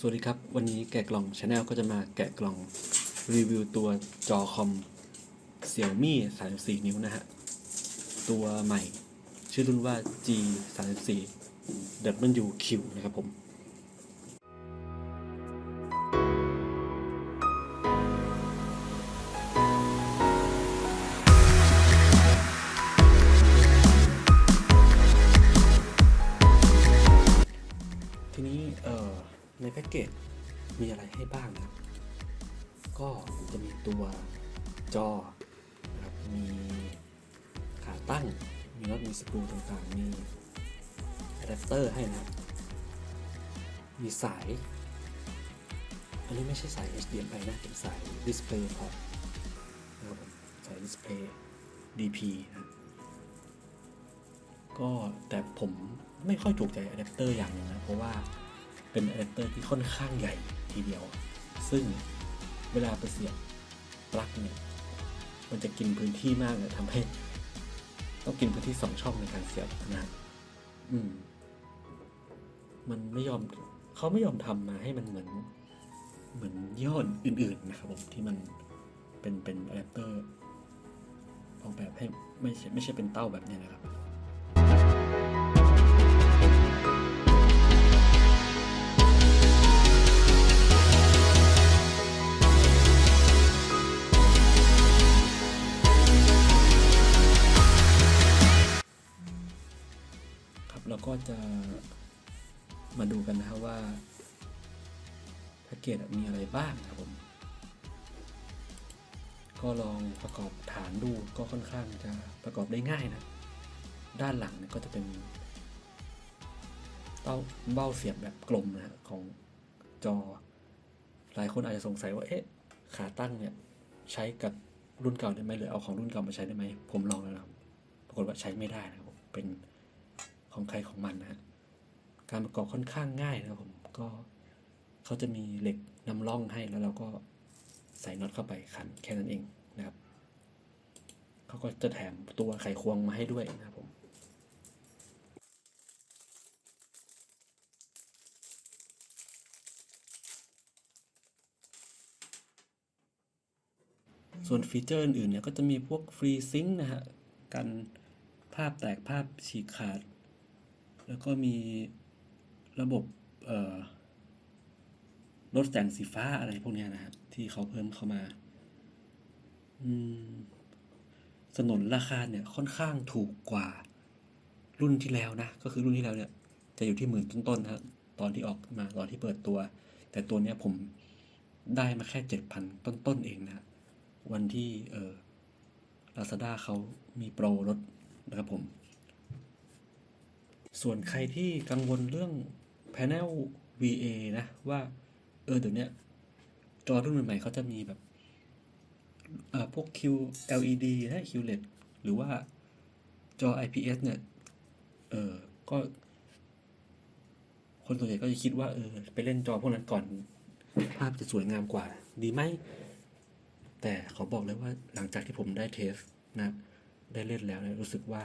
สวัสดีครับ วันนี้แกะกล่องชาแนลก็จะมาแกะกล่องรีวิวตัวจอคอม Xiaomi 34 นิ้วนะฮะ ตัวใหม่ ชื่อรุ่นว่า G 34 WQ นะครับผม ตั้ง มีน็อตมีสกรูต่างๆ มีอะแดปเตอร์ให้นะ มีสาย อันนี้ไม่ใช่สาย HDMI นะ เป็นสาย Display Port นะครับผมสาย Display DP นะ ก็แต่ผมไม่ค่อยถูกใจอะแดปเตอร์อย่างนึงนะ เพราะว่าเป็นอะแดปเตอร์ที่ค่อนข้างใหญ่ทีเดียว ซึ่งเวลาไปเสียบปลั๊กเนี่ยมันจะกินพื้นที่มากเลยทำให้ ต้องกินพื้นที่สองช่องในการเสียบนะอืม มันไม่ยอมเขาไม่ยอมทำมาให้มันเหมือน เหมือนย่อนออื่น ๆ นะครับผมที่มันเป็นเป็นอะแดปเตอร์ออกแบบให้ไม่ใช่ไม่ใช่เป็นเต้าแบบนี้นะครับ ก็จะมาดูกันนะครับว่าแพ็กเกจมีอะไรบ้างครับผม ก็ลองประกอบฐานดูก็ค่อนข้างจะประกอบได้ง่ายนะ ด้านหลังเนี่ยก็จะเป็นเต้าเบ้าเสียบแบบกลมนะของจอ หลายคนอาจจะสงสัยว่าเอ๊ะขาตั้งเนี่ยใช้กับรุ่นเก่าได้ไหมหรือเอาของรุ่นเก่ามาใช้ได้ไหมผมลองแล้วนะครับปรากฏว่าใช้ไม่ได้นะครับเป็น ของใครของมันนะการประกอบค่อนข้างง่ายนะครับผมก็เขาจะมีเหล็กนำร่องให้แล้วเราก็ใส่น็อตเข้าไปขันแค่นั้นเองนะครับเขาก็จะแถมตัวไขควงมาให้ด้วยนะครับผมส่วนฟีเจอร์อื่นๆเนี่ยก็จะมีพวกฟรีซิงค์นะฮะกันภาพแตกภาพฉีกขาด แล้วก็มีระบบลดแสงสีฟ้าอะไรพวกนี้นะฮะที่เขาเพิ่มเข้ามาสนนราคาเนี่ยค่อนข้างถูกกว่ารุ่นที่แล้วนะ ก็คือรุ่นที่แล้วเนี่ย จะอยู่ที่หมื่นต้นๆนะฮะตอนที่ออกมาตอนที่เปิดตัว แต่ตัวเนี้ยผมได้มาแค่เจ็ดพันต้นๆเองนะ วันที่เออ Lazada เขามีโปรลดนะครับผม ส่วนใครที่กังวลเรื่อง Panel VA นะ ว่า เออเดี๋ยวเนี้ยจอรุ่นใหม่ๆเขาจะมีแบบเอ่อพวก Q LED และ QLED หรือว่าจอ IPS เนี่ย เออก็ คนส่วนใหญ่ก็จะคิดว่า เออ ไปเล่นจอพวกนั้นก่อน ภาพจะสวยงามกว่า ดีไหม แต่ขาบอกเลยว่าหลังจากที่ผมได้เทสนะ ได้เล่นแล้วเนี่ยรู้สึกว่า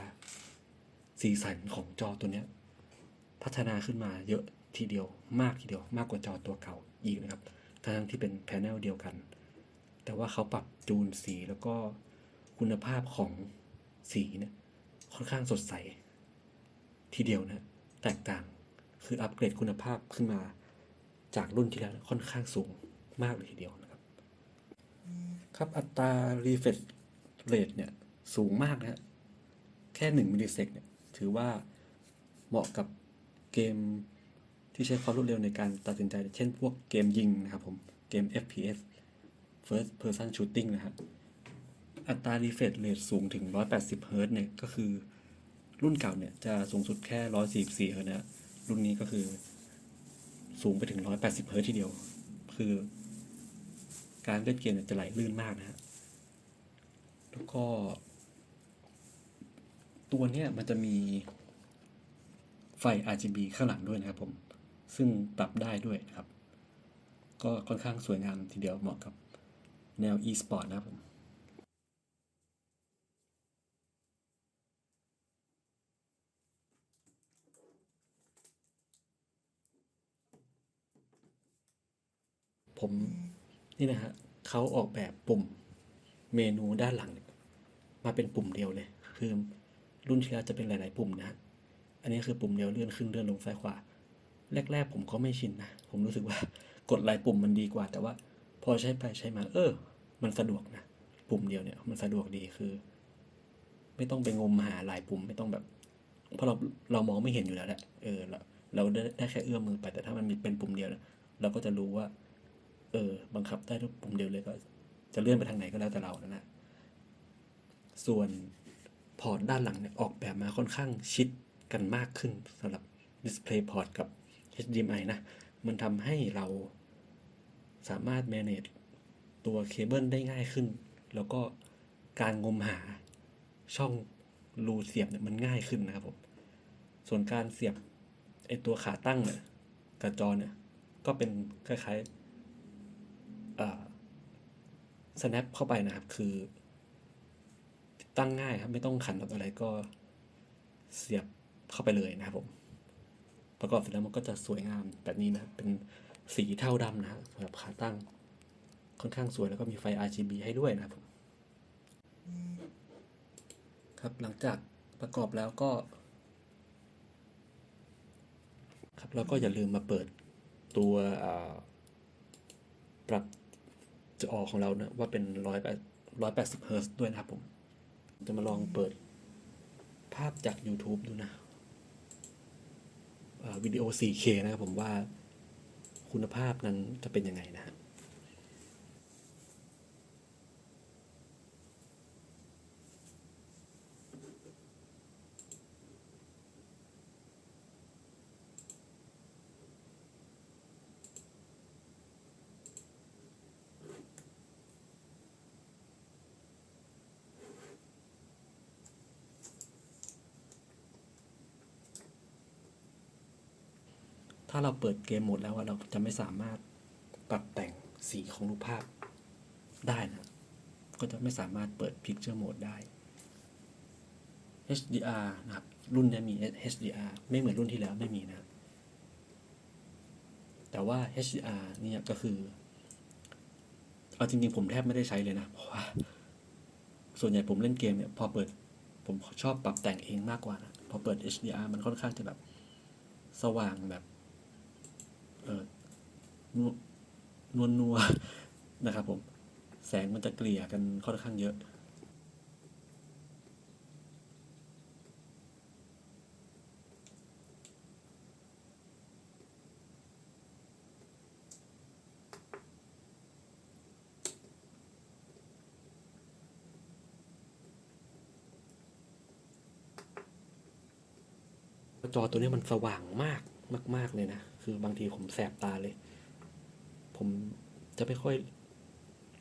สีสันของจอตัวเนี้ย พัฒนาขึ้นมาเยอะทีเดียวมากทีเดียวมากกว่าจอตัวเก่าอีกนะครับทั้งที่เป็นแพนเนลเดียวกัน แต่ว่าเขาปรับจูนสีแล้วก็คุณภาพของสีเนี่ยค่อนข้างสดใส ทีเดียวนะ แตกต่างคืออัปเกรดคุณภาพขึ้นมาจากรุ่นที่แล้วค่อนข้างสูงมากเลยทีเดียวนะครับ ครับอัตรา refresh rate เนี่ยสูงมากนะฮะแค่หนึ่งมิลลิเซกเนี่ย ถือว่าเหมาะกับเกมที่ใช้ความรวดเร็วในการตัดสินใจ เช่นพวกเกมยิงนะครับผมเกม FPS First Person Shooting นะฮะอัตรา refresh rate สูงถึง 180เฮิรตเนี่ยก็คือรุ่นเก่าเนี่ยจะสูงสุดแค่ 144เฮิรตนะฮะรุ่นนี้ก็คือสูงไปถึง 180เฮิรตทีเดียว คือ การเล่นเกมจะไหลลื่นมากนะฮะแล้วก็ ตัวเนี้ยมันจะมีไฟ RGB ข้างหลังด้วยนะครับผม ซึ่งปรับได้ด้วยนะครับ ก็ค่อนข้างสวยงามทีเดียวเหมาะกับแนว e-sport นะครับผมผมนี่นะฮะเขาออกแบบปุ่มเมนูด้านหลัง มาเป็นปุ่มเดียวเลย คือ รุ่นที่แล้วจะเป็นหลาย ๆ ปุ่มนะ อันนี้คือปุ่มเดียวเลื่อนขึ้นเลื่อนลงซ้ายขวา แรก ๆ ผมก็ไม่ชินนะ ผมรู้สึกว่ากดหลายปุ่มมันดีกว่า แต่ว่าพอใช้ไปใช้มา เออ มันสะดวกนะ ปุ่มเดียวเนี่ย มันสะดวกดีคือ ไม่ต้องไปงมหาหลายปุ่มไม่ต้องแบบ เพราะเราเรามองไม่เห็นอยู่แล้วแหละ เออ เราเราได้ได้แค่เอื้อมมือไป แต่ถ้ามันมีเป็นปุ่มเดียวเนี่ยเราก็จะรู้ว่า เออ บังคับได้ทุกปุ่มเดียวเลยก็ จะเลื่อนไปทางไหนก็แล้วแต่เรานั่นแหละส่วน พอร์ตด้านหลังเนี่ยออกแบบมาค่อนข้างชิดกันมากขึ้นสำหรับ Display Port กับ HDMI นะ มันทำให้เราสามารถ manage ตัวเคเบิลได้ง่ายขึ้น แล้วก็การงมหาช่องรูเสียบเนี่ยมันง่ายขึ้นนะครับผม ส่วนการเสียบไอตัวขาตั้งเนี่ยกับจอเนี่ยก็เป็นคล้ายๆอ่า snap เข้าไปนะครับ คือ ตั้งง่ายครับไม่ต้องขันแบบอะไรก็เสียบเข้าไปเลยนะครับผม ประกอบเสร็จแล้วมันก็จะสวยงามแบบนี้นะเป็นสีเทาดำนะครับสำหรับขาตั้งค่อนข้างสวยแล้วก็มีไฟ RGB ให้ด้วยนะครับผมครับหลังจากประกอบแล้วก็ ครับแล้วก็อย่าลืมมาเปิดตัวปรับจอของเรานะว่าเป็นร้อยแปดร้อยแปดสิบเฮิร์ตซ์ด้วยนะครับผม จะมาลองเปิดภาพจาก YouTube ดูนะวิดีโอ 4K นะครับผมว่าคุณภาพนั้นจะเป็นยังไงนะครับ ถ้าเราเปิดเกมโหมดแล้วเราจะไม่สามารถปรับแต่งสีของรูปภาพได้นะ ก็จะไม่สามารถเปิด Picture Mode ได้ HDR นะครับ รุ่นนี้มี HDR ไม่เหมือนรุ่นที่แล้วไม่มีนะ แต่ว่า HDR เนี่ยก็คือ เอาจริงๆผมแทบไม่ได้ใช้เลยนะ เพราะว่า ส่วนใหญ่ผมเล่นเกมเนี่ยพอเปิด ผมชอบปรับแต่งเองมากกว่านะ พอเปิด HDR มันค่อนข้างจะแบบสว่างแบบ นวลนัวนะครับผม แสงมันจะเกลี่ยกันค่อนข้างเยอะ จอตัวนี้มันสว่างมากมาก ๆ เลยนะ คือบางทีผมแสบตาเลย ผมจะไม่ค่อย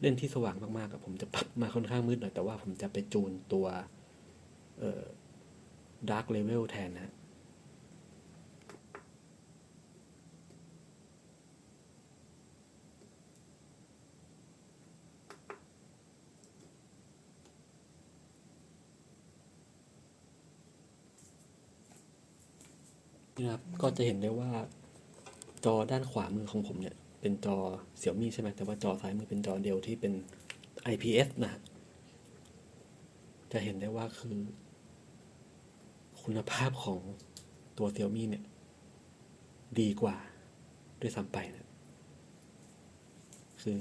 เล่นที่สว่างมากๆอะผมจะปรับมาค่อนข้างมืดหน่อยแต่ว่าผมจะไปจูนตัวเอ่อ dark level แทนนะนี่นะครับก็จะเห็นได้ว่า จอด้านขวามือของผมเนี่ย เป็นจอเสี่ยมี่ใช่ไหมแต่ว่าจอซ้ายมือเป็นจอเดียวที่เป็น IPS นะจะเห็นได้ว่าคือ คุณภาพของตัวเสี่ยมี่เนี่ย ดีกว่าด้วยซ้ำไปนะคือ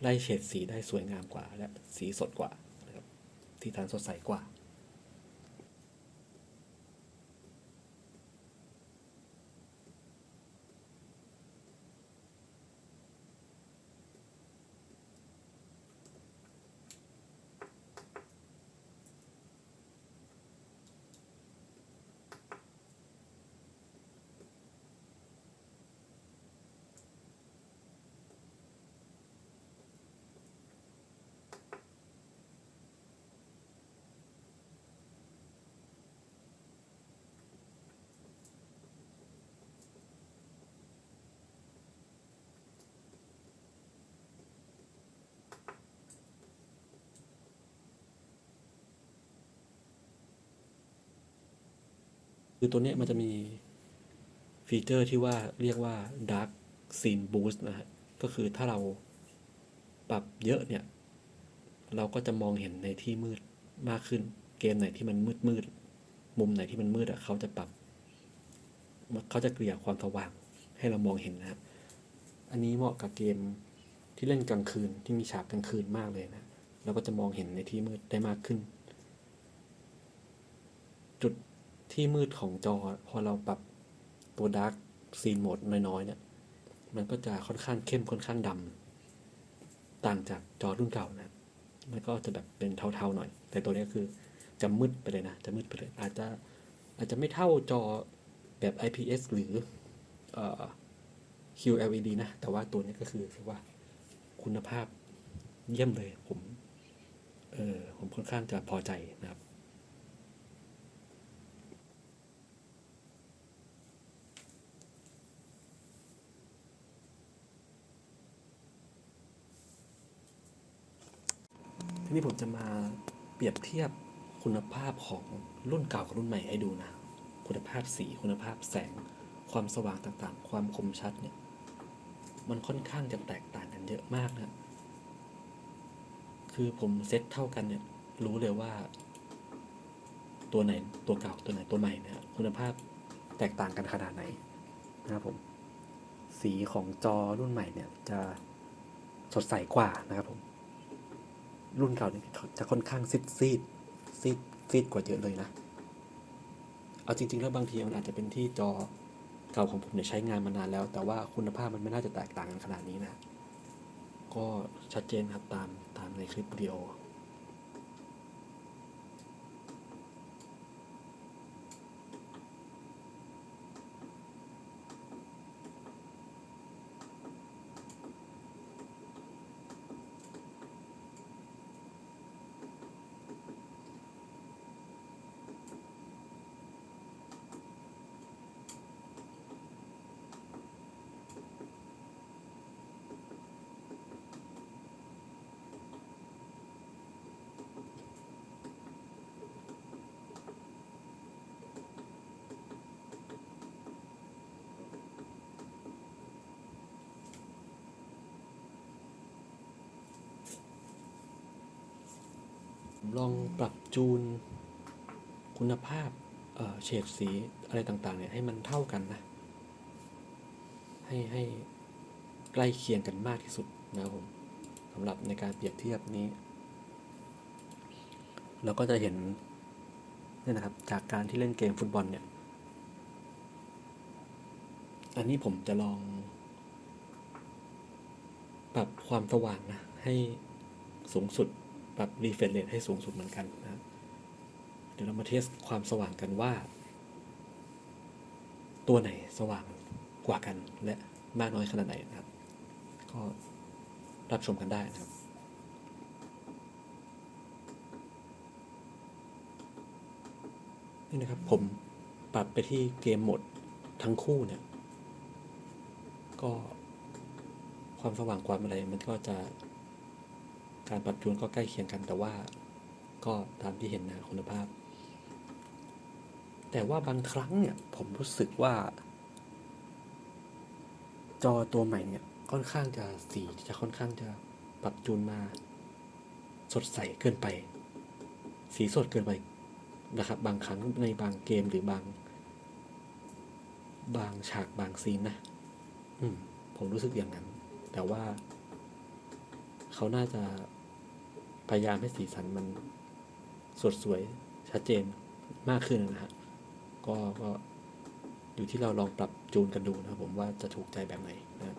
ไล่เฉดสีได้สวยงามกว่า และสีสดกว่านะครับสีสันสดใสกว่า คือตัวนี้มันจะมีฟีเจอร์ที่ว่าเรียกว่า Dark Scene Boost นะฮะ ก็คือถ้าเราปรับเยอะเนี่ย เราก็จะมองเห็นในที่มืดมากขึ้น เกมไหนที่มันมืดมืดมุมไหนที่มันมืดอะเขาจะปรับ เขาจะเกลี่ยความสว่างให้เรามองเห็นนะครับอันนี้เหมาะกับเกมที่เล่นกลางคืนที่มีฉากกลางคืนมากเลยนะ เราก็จะมองเห็นในที่มืดได้มากขึ้น จุด ที่มืดของจอพอเราปรับตัวดาร์กซีนโหมดน้อยๆเนี่ย มันก็จะค่อนข้างเข้มค่อนข้างดำต่างจากจอรุ่นเก่านะ มันก็จะแบบเป็นเทาๆหน่อย แต่ตัวนี้คือจะมืดไปเลยนะ จะมืดไปเลย อาจจะอาจจะไม่เท่าจอแบบ IPS หรือเอ่อ QLED นะ แต่ว่าตัวนี้ก็คือถือว่าคุณภาพเยี่ยมเลย ผม เออผมค่อนข้างจะพอใจนะครับ นี้ผมจะมาเปรียบเทียบคุณภาพของรุ่นเก่ากับรุ่นใหม่ให้ดูนะ คุณภาพสีคุณภาพแสง ความสว่างต่างๆ ความคมชัดเนี่ย มันค่อนข้างจะแตกต่างกันเยอะมากนะ คือผมเซตเท่ากันเนี่ย รู้เลยว่า ตัวไหนตัวเก่าตัวไหนตัวใหม่เนี่ยคุณภาพแตกต่างกันขนาดไหนนะครับผม สีของจอรุ่นใหม่เนี่ยจะสดใสกว่านะครับผม รุ่นเก่าเนี่ยจะค่อนข้างซีดซีดซีดซีดกว่าเยอะเลยนะ เอาจริง ๆ แล้วบางทีมันอาจจะเป็นที่จอเก่าของผมเนี่ยใช้งานมานานแล้ว แต่ว่าคุณภาพมันไม่น่าจะแตกต่างกันขนาดนี้นะ ก็ชัดเจนครับตามตามในคลิปวิดีโอ ลองปรับจูนคุณภาพเฉดสีอะไรต่างๆเนี่ยให้มันเท่ากันนะ ให้ให้ใกล้เคียงกันมากที่สุดนะครับผมสำหรับในการเปรียบเทียบนี้ เราก็จะเห็นเนี่ยนะครับ จากการที่เล่นเกมฟุตบอลเนี่ย อันนี้ผมจะลอง ปรับความสว่างนะ ให้สูงสุด ปรับรีเฟรชเรทให้สูงสุดเหมือนกันนะเดี๋ยวเรามาเทสความสว่างกันว่า ตัวไหนสว่างกว่ากันและมากน้อยขนาดไหนนะครับ ก็รับชมกันได้นะครับนี่นะครับผมปรับไปที่เกมโหมดทั้งคู่เนี่ย ก็ความสว่างความอะไรมันก็จะ การปรับจูนก็ใกล้เคียงกันแต่ว่าก็ตามที่เห็นนะคุณภาพ แต่ว่าบางครั้งเนี่ยผมรู้สึกว่า จอตัวใหม่เนี่ยค่อนข้างจะสีจะค่อนข้างจะปรับจูนมาสดใสเกินไป สีสดเกินไปนะครับ บางครั้งในบางเกมหรือบาง บางฉากบางซีนนะอืมผมรู้สึกอย่างนั้น แต่ว่า เขาน่าจะ พยายามให้สีสันมันสดสวยชัดเจนมากขึ้นนะฮะก็ก็อยู่ที่เราลองปรับจูนกันดูนะครับผมว่าจะถูกใจแบบไหนนะครับ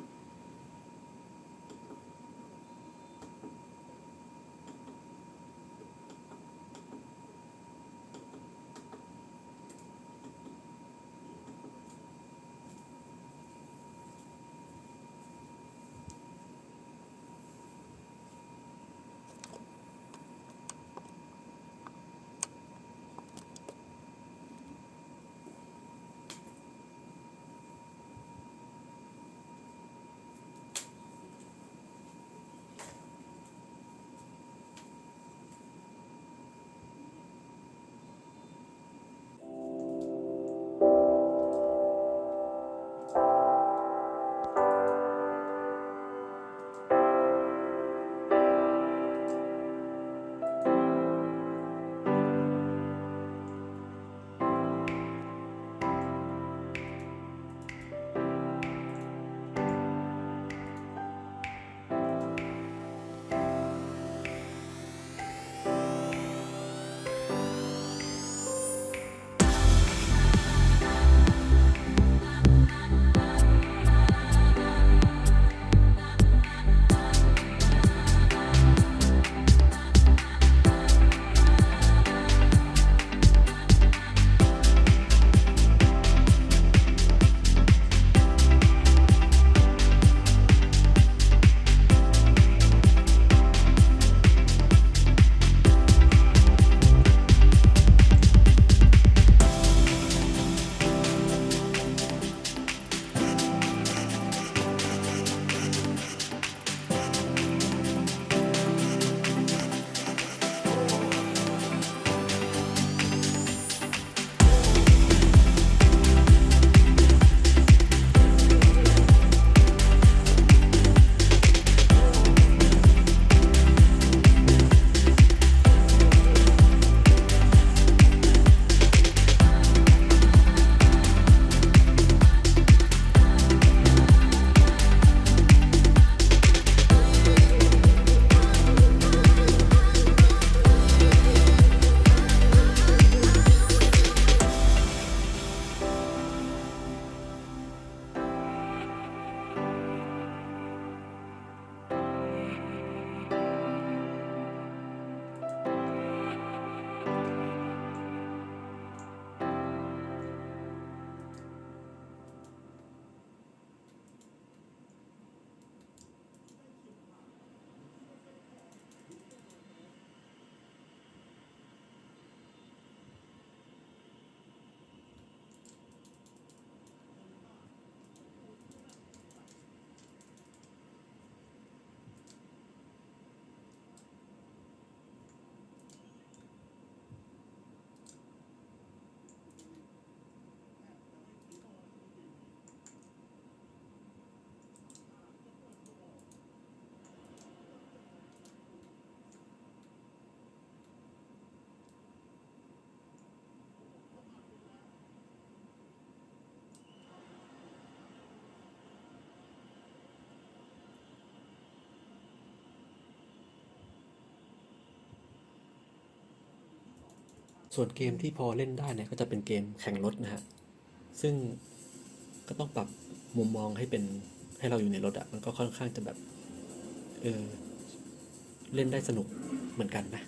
ส่วนเกมที่พอเล่นได้เนี่ยก็จะเป็นเกมแข่งรถนะฮะ ซึ่งก็ต้องปรับมุมมองให้เป็นให้เราอยู่ในรถอะมันก็ค่อนข้างจะแบบเออเล่นได้สนุกเหมือนกันนะ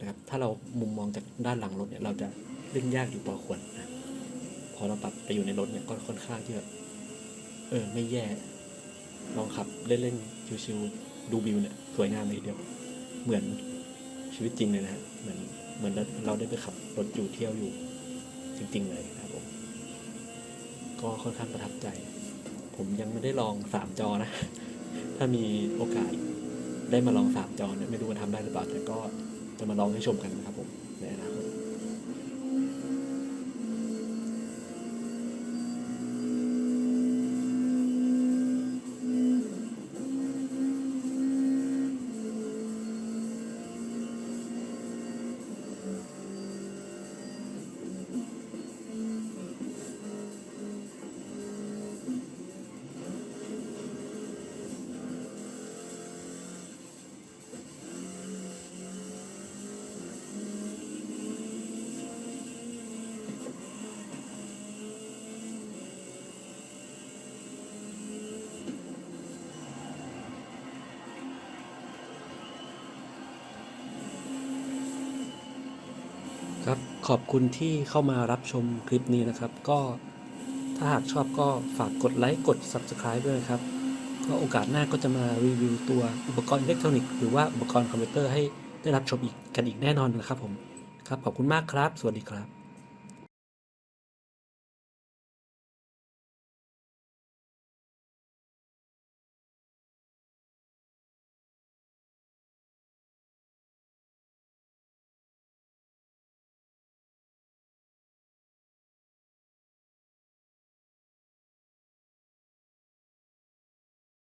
นะครับ ถ้าเรามุมมองจากด้านหลังรถเนี่ยเราจะเล่นยากอยู่พอควรนะพอเราปรับไปอยู่ในรถเนี่ยก็ค่อนข้างที่แบบเออไม่แย่ลองขับเล่นๆชิวๆดูวิวเนี่ยสวยงามเลยทีเดียว เหมือนชีวิตจริงเลยนะฮะเหมือน เหมือนเราได้ไปขับรถอยู่เที่ยวอยู่ จริง ๆ เลยนะครับผมก็ค่อนข้างประทับใจ ผมยังไม่ได้ลองสามจอนะ ถ้ามีโอกาสได้มาลองสามจอเนี่ยไม่รู้ว่าทำได้หรือเปล่าแต่ก็จะมาลองให้ชมกันนะครับผมใน ขอบคุณที่เข้ามารับชมคลิปนี้นะครับ ก็ถ้าหากชอบก็ฝากกดไลค์กด Subscribe ด้วยนะครับ ก็โอกาสหน้าก็จะมารีวิวตัวอุปกรณ์อิเล็กทรอนิกส์หรือว่าอุปกรณ์คอมพิวเตอร์ให้ได้รับชมอีกกันอีกแน่นอนนะครับผม ครับขอบคุณมากครับ สวัสดีครับ